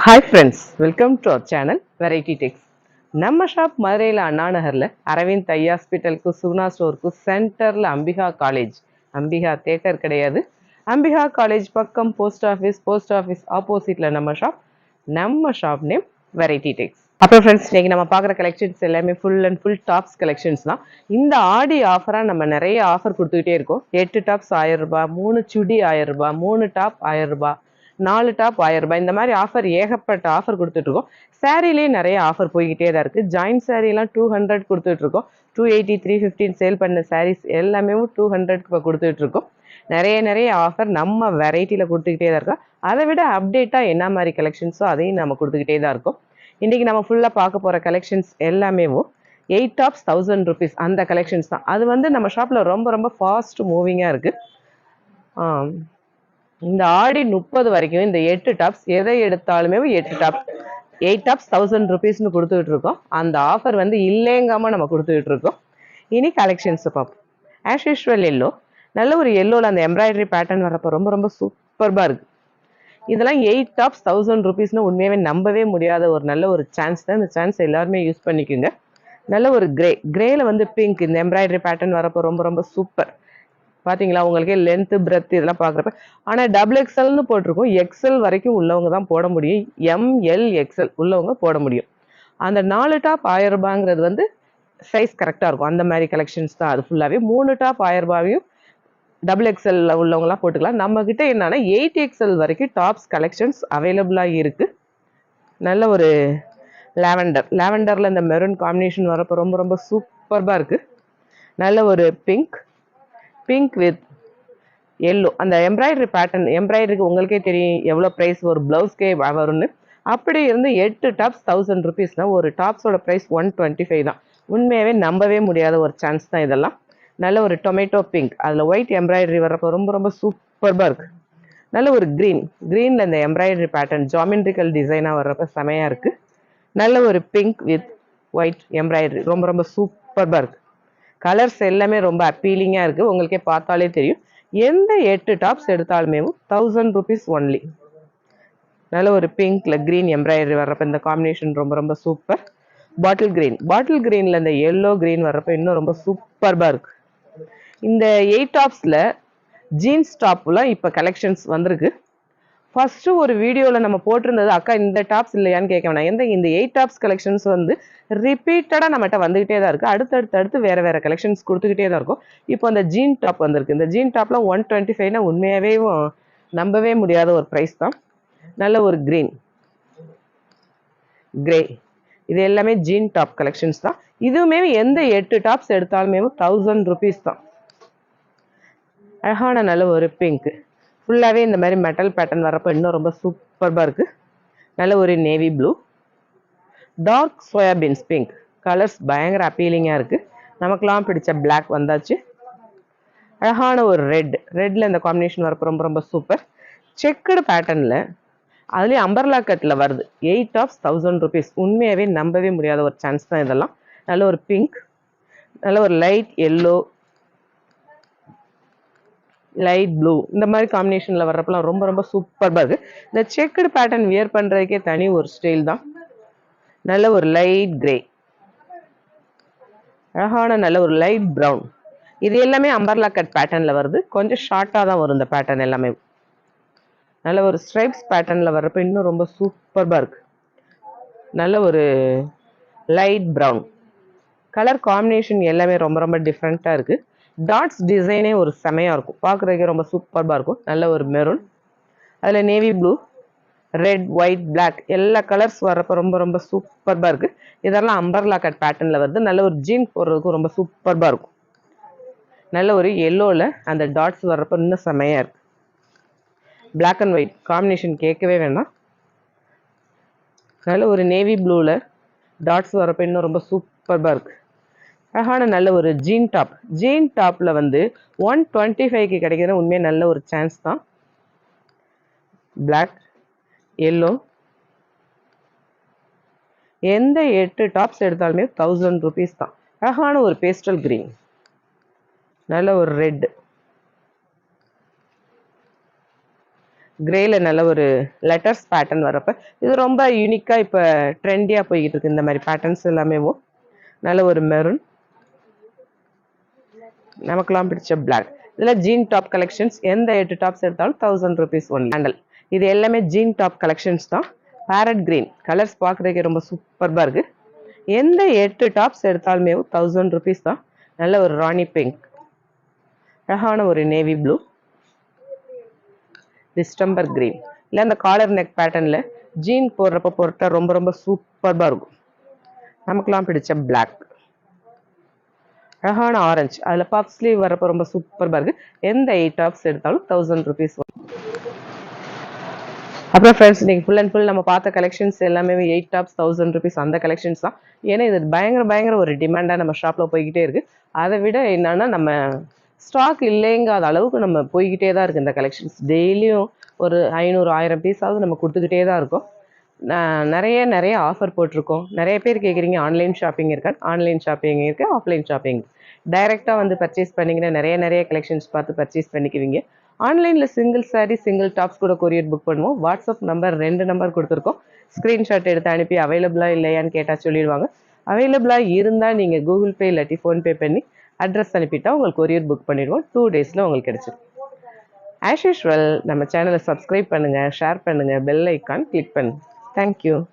Hi friends welcome to our channel Variety Tex நம்ம shop மதுரையில் அண்ணா நகரில் அரவிந்த் ஐ ஹாஸ்பிட்டலுக்கு சுகுணா ஸ்டோருக்கு சென்டரில் அம்பிகா காலேஜ் அம்பிகா தேட்டர் கிடையாது. அம்பிகா காலேஜ் பக்கம் போஸ்ட் ஆஃபீஸ் போஸ்ட் ஆஃபீஸ் ஆப்போசிட்டில் நம்ம ஷாப் நம்ம ஷாப் நேம் வெரைட்டி டெக்ஸ் அப்புறம் ஃப்ரெண்ட்ஸ் இன்றைக்கி நம்ம பார்க்குற கலெக்ஷன்ஸ் எல்லாமே full and full tops collections தான். இந்த ஆடி ஆஃபராக நம்ம நிறைய ஆஃபர் கொடுத்துக்கிட்டே இருக்கோம். எட்டு டாப்ஸ் ஆயிரம் ரூபாய் மூணு சுடி ஆயிரம் ரூபாய் மூணு டாப் ஆயிரம் ரூபாய். நாலு டாப் ஆயிரம் ரூபாய். இந்த மாதிரி ஆஃபர் ஏகப்பட்ட ஆஃபர் கொடுத்துட்ருக்கோம். சாரீலேயே நிறைய ஆஃபர் போய்கிட்டே தான் இருக்குது ஜாயின்ட் சாரீலாம் டூ ஹண்ட்ரட் கொடுத்துட்ருக்கோம். Two eighty three fifteen sale பண்ண சாரீஸ் எல்லாமே டூ ஹண்ட்ரட்க்கு இப்போ கொடுத்துட்ருக்கோம். நிறைய நிறைய ஆஃபர் நம்ம வெரைட்டியில் கொடுத்துக்கிட்டே தான் இருக்கோம். அதை விட அப்டேட்டாக என்ன மாதிரி கலெக்ஷன்ஸோ அதையும் நம்ம கொடுத்துக்கிட்டே தான் இருக்கோம். இன்றைக்கி நம்ம ஃபுல்லாக பார்க்க போகிற கலெக்ஷன்ஸ் எல்லாமே எயிட் டாப்ஸ் தௌசண்ட் ருபீஸ் அந்த கலெக்ஷன்ஸ் தான். அது வந்து நம்ம ஷாப்பில் ரொம்ப ரொம்ப ஃபாஸ்ட் மூவிங்காக இருக்குது இந்த ஆடி முப்பது வரைக்கும் இந்த எட்டு டாப்ஸ் எதை எடுத்தாலுமே எட்டு டாப் எயிட் டாப்ஸ் தௌசண்ட் ருபீஸ்னு கொடுத்துக்கிட்டு இருக்கோம். அந்த ஆஃபர் வந்து இல்லைங்காம நம்ம கொடுத்துக்கிட்டு இருக்கோம். இனி கலெக்ஷன்ஸ் பார்ப்போம். ஆஸ் யூஷுவல் எல்லோ நல்ல ஒரு எல்லோவில் அந்த எம்ப்ராய்டரி பேட்டர்ன் வரப்போ ரொம்ப ரொம்ப சூப்பர்பாக இருக்குது இதெல்லாம் எயிட் டாப்ஸ் தௌசண்ட் ருபீஸ்னு உண்மையாகவே நம்பவே முடியாத ஒரு நல்ல ஒரு சான்ஸ் தான். இந்த சான்ஸ் எல்லாருமே யூஸ் பண்ணிக்கோங்க. நல்ல ஒரு கிரே கிரேல வந்து பிங்க் இந்த எம்ப்ராய்டரி பேட்டர்ன் வரப்போ ரொம்ப ரொம்ப சூப்பர் பார்த்தீங்களா உங்களுக்கே லென்த்து பிரெத் இதெல்லாம் பார்க்குறப்ப ஆனால் டபுள் எக்ஸல்னு போட்டிருக்கோம். எக்ஸல் வரைக்கும் உள்ளவங்க தான் போட முடியும். எம்எல் எக்ஸல் உள்ளவங்க போட முடியும். அந்த நாலு டாப் ஆயிரம் ரூபாங்கிறது வந்து சைஸ் கரெக்டாக இருக்கும். அந்த மாதிரி கலெக்ஷன்ஸ் தான். அது ஃபுல்லாகவே மூணு டாப் ஆயிரம் ரூபாயும் டபுள் எக்ஸலில் உள்ளவங்களாம் போட்டுக்கலாம். நம்மக்கிட்ட என்னென்னா எயிட் எக்ஸல் வரைக்கும் டாப்ஸ் கலெக்ஷன்ஸ் அவைலபிளாக இருக்குது நல்ல ஒரு லாவெண்டர் லாவெண்டரில் இந்த மெரூன் காம்பினேஷன் வரப்போ ரொம்ப ரொம்ப சூப்பர்பாக இருக்குது நல்ல ஒரு பிங்க் பிங்க் வித் எல்லோ அந்த எம்ப்ராய்டரி பேட்டர்ன் எம்ப்ராய்டரிக்கு உங்களுக்கே தெரியும் எவ்வளோ ப்ரைஸ் ஒரு ப்ளவுஸ்க்கே வரும்னு. அப்படி இருந்து எட்டு டாப்ஸ் தௌசண்ட் ருபீஸ்னால் ஒரு டாப்ஸோட ப்ரைஸ் ஒன் டுவெண்ட்டி ஃபைவ் தான். உண்மையாகவே நம்பவே முடியாத ஒரு சான்ஸ் தான் இதெல்லாம். நல்ல ஒரு டொமேட்டோ பிங்க் அதில் ஒயிட் எம்ப்ராய்டரி வர்றப்போ ரொம்ப ரொம்ப சூப்பர்பாக இருக்குது நல்ல ஒரு க்ரீன் க்ரீனில் இந்த எம்ப்ராய்டரி பேட்டர்ன் ஜாமெண்ட்ரிக்கல் டிசைனாக வர்றப்ப செமையாக இருக்குது நல்ல ஒரு பிங்க் வித் ஒயிட் எம்ப்ராய்டரி ரொம்ப ரொம்ப சூப்பர்பாக இருக்குது கலர்ஸ் எல்லாமே ரொம்ப அப்பீலிங்காக இருக்குது உங்களுக்கே பார்த்தாலே தெரியும். எந்த எட்டு டாப்ஸ் எடுத்தாலுமே தௌசண்ட் ருபீஸ் ஒன்லி நல்ல ஒரு பிங்க்ல க்ரீன் எம்ப்ராய்டரி வர்றப்போ இந்த காம்பினேஷன் ரொம்ப ரொம்ப சூப்பர் பாட்டில் க்ரீன் பாட்டில் க்ரீனில் இந்த எல்லோ க்ரீன் வர்றப்போ இன்னும் ரொம்ப சூப்பர்பாக இருக்குது இந்த எயிட் டாப்ஸில் ஜீன்ஸ் டாப்லாம் இப்போ கலெக்ஷன்ஸ் வந்திருக்கு. ஃபஸ்ட்டு ஒரு வீடியோவில் நம்ம போட்டிருந்தது அக்கா இந்த டாப்ஸ் இல்லையான்னு கேட்க வேணாம். எந்த இந்த எயிட் டாப்ஸ் கலெக்ஷன்ஸ் வந்து ரிப்பீட்டடாக நம்மகிட்ட வந்துகிட்டே தான் இருக்குது அடுத்தடுத்து அடுத்து வேறு வேறு கலெக்ஷன்ஸ் கொடுத்துக்கிட்டே தான் இருக்கும். இப்போ அந்த ஜீன் டாப் வந்திருக்கு. இந்த ஜீன் டாப்லாம் ஒன் டுவெண்ட்டி ஃபைவ்னா உண்மையாகவே நம்பவே முடியாத ஒரு ப்ரைஸ் தான். நல்ல ஒரு க்ரீன் கிரே இது எல்லாமே ஜீன் டாப் கலெக்ஷன்ஸ் தான். இதுவுமே எந்த எட்டு டாப்ஸ் எடுத்தாலுமே தௌசண்ட் ருபீஸ் தான். அழகான நல்ல ஒரு பிங்க்கு ஃபுல்லாகவே இந்த மாதிரி மெட்டல் பேட்டர்ன் வரப்போ இன்னும் ரொம்ப சூப்பர்பாக இருக்குது நல்ல ஒரு navy blue dark soybeans pink colours பயங்கர அப்பீலிங்காக இருக்குது நமக்கெல்லாம் பிடிச்ச பிளாக் வந்தாச்சு. அழகான ஒரு ரெட் ரெட்டில் இந்த காம்பினேஷன் வரப்போ ரொம்ப ரொம்ப சூப்பர் செக்குடு பேட்டர்னில் அதுலேயும் அம்பர்லா கட்டில் வருது. எயிட் ஆஃப் தௌசண்ட் ருபீஸ் உண்மையாகவே நம்பவே முடியாத ஒரு சான்ஸ் தான் இதெல்லாம். நல்ல ஒரு பிங்க் நல்ல ஒரு லைட் எல்லோ லைட் ப்ளூ இந்த மாதிரி காம்பினேஷனில் வர்றப்பெல்லாம் ரொம்ப ரொம்ப சூப்பர்பாக இருக்குது இந்த செக்குடு பேட்டர்ன் வியர் பண்ணுறதுக்கே தனி ஒரு ஸ்டைல் தான். நல்ல ஒரு லைட் கிரே அழகான நல்ல ஒரு லைட் ப்ரௌன் இது எல்லாமே அம்பர்லா கட் பேட்டர்னில் வருது. கொஞ்சம் ஷார்ட்டாக தான் வரும் இந்த பேட்டர்ன் எல்லாமே. நல்ல ஒரு ஸ்ட்ரைப்ஸ் பேட்டர்னில் வர்றப்ப இன்னும் ரொம்ப சூப்பர்பாக இருக்குது நல்ல ஒரு லைட் ப்ரௌன் கலர் காம்பினேஷன் எல்லாமே ரொம்ப ரொம்ப டிஃப்ரெண்ட்டாக இருக்குது டாட்ஸ் டிசைனே ஒரு செமையாக இருக்கும். பார்க்குறதுக்கே ரொம்ப சூப்பர்பாக இருக்கும். நல்ல ஒரு மெரூன் அதில் navy blue red white black எல்லா கலர்ஸ் வரப்போ ரொம்ப ரொம்ப சூப்பர்பாக இருக்குது இதெல்லாம் அம்பர்லா கட் பேட்டர்னில் வருது. நல்ல ஒரு ஜீன் போடுறதுக்கும் ரொம்ப சூப்பர்பாக இருக்கும். நல்ல ஒரு எல்லோவில் அந்த டாட்ஸ் வர்றப்போ இன்னும் செமையாக இருக்குது பிளாக் அண்ட் ஒயிட் காம்பினேஷன் கேட்கவே வேணாம் நல்ல ஒரு நேவி ப்ளூவில் டாட்ஸ் வரப்போ இன்னும் ரொம்ப சூப்பர்பாக இருக்குது அழகான நல்ல ஒரு ஜீன் டாப் ஜீன் டாப்பில் வந்து ஒன் டுவெண்ட்டி ஃபைவ்க்கு கிடைக்கிற உண்மையாக நல்ல ஒரு சான்ஸ் தான். பிளாக் எல்லோ எந்த எட்டு டாப்ஸ் எடுத்தாலுமே தௌசண்ட் ருபீஸ் தான். அழகான ஒரு பேஸ்டல் க்ரீன் நல்ல ஒரு ரெட் கிரேல நல்ல ஒரு லெட்டர்ஸ் பேட்டர்ன் வரப்ப இது ரொம்ப யூனிக்காக இப்போ ட்ரெண்டியாக போய்கிட்டு இருக்கு இந்த மாதிரி பேட்டர்ன்ஸ் எல்லாமேவும் நல்ல ஒரு மெரூன் நமக்குலாம் பிடிச்ச பிளாக் இதில் ஜீன் டாப் கலெக்ஷன்ஸ் எந்த எட்டு டாப்ஸ் எடுத்தாலும் தௌசண்ட் ருபீஸ் ஒன் ஹேண்டல் இது எல்லாமே ஜீன் டாப் கலெக்ஷன்ஸ் தான். பேரட் க்ரீன் கலர்ஸ் பார்க்குறதுக்கு ரொம்ப சூப்பர்பாக இருக்குது எந்த எட்டு டாப்ஸ் எடுத்தாலுமே தௌசண்ட் ருபீஸ் தான். நல்ல ஒரு ராணி பிங்க் அழகான ஒரு நேவி ப்ளூ டிஸ்டம்பர் கிரீன் இல்லை அந்த காலர் நெக் பேட்டர்னில் ஜீன் போடுறப்ப போட்டா ரொம்ப ரொம்ப சூப்பர்பாக இருக்கும். நமக்குலாம் பிடிச்ச பிளாக் அழகான ஆரஞ்சு அதில் பஃப் ஸ்லீவ் வரப்போ ரொம்ப சூப்பராக இருக்குது எந்த எயிட் டாப்ஸ் எடுத்தாலும் தௌசண்ட் ருபீஸ் அப்புறம் ஃப்ரெண்ட்ஸ் நீங்கள் ஃபுல் அண்ட் ஃபுல் நம்ம பார்த்த கலெக்ஷன்ஸ் எல்லாமே எயிட் டாப்ஸ் தௌசண்ட் ருபீஸ் அந்த கலெக்ஷன்ஸ் தான். ஏன்னா இது பயங்கர பயங்கர ஒரு டிமாண்டாக நம்ம ஷாப்பில் போய்கிட்டே இருக்குது அதை விட என்னென்னா நம்ம ஸ்டாக் இல்லைங்காத அளவுக்கு நம்ம போய்கிட்டே தான் இருக்குது இந்த கலெக்ஷன்ஸ் டெய்லியும் ஒரு ஐநூறு ஆயிரம் பீஸாவது நம்ம கொடுத்துக்கிட்டே தான் இருக்கோம். நிறைய நிறைய ஆஃபர் போட்டிருக்கோம். நிறைய பேர் கேட்குறீங்க ஆன்லைன் ஷாப்பிங் இருக்கா? ஆன்லைன் ஷாப்பிங் இருக்குது ஆஃப்லைன் ஷாப்பிங் டைரெக்டாக வந்து பர்ச்சேஸ் பண்ணிங்கன்னா நிறைய நிறைய கலெக்ஷன்ஸ் பார்த்து பர்ச்சேஸ் பண்ணிக்குவீங்க. ஆன்லைனில் சிங்கிள் சாரீ சிங்கிள் டாப்ஸ் கூட கொரியர் புக் பண்ணுவோம். வாட்ஸ்அப் நம்பர் ரெண்டு நம்பர் கொடுத்துருக்கோம். ஸ்க்ரீன்ஷாட் எடுத்து அனுப்பி அவைலபிளாக இல்லையான்னு கேட்டால் சொல்லிடுவாங்க. அவைலபிளாக இருந்தால் நீங்கள் கூகுள் பே இல்லாட்டி ஃபோன்பே பண்ணி அட்ரஸ் அனுப்பிட்டா உங்களுக்கு கொரியர் புக் பண்ணிடுவோம். டூ டேஸில் உங்களுக்கு கிடச்சிடும் ஆஸ் யூஷுவல் நம்ம சேனலை சப்ஸ்கிரைப் பண்ணுங்கள் ஷேர் பண்ணுங்கள் பெல் ஐக்கான் கிளிக் பண்ணுங்கள் Thank you.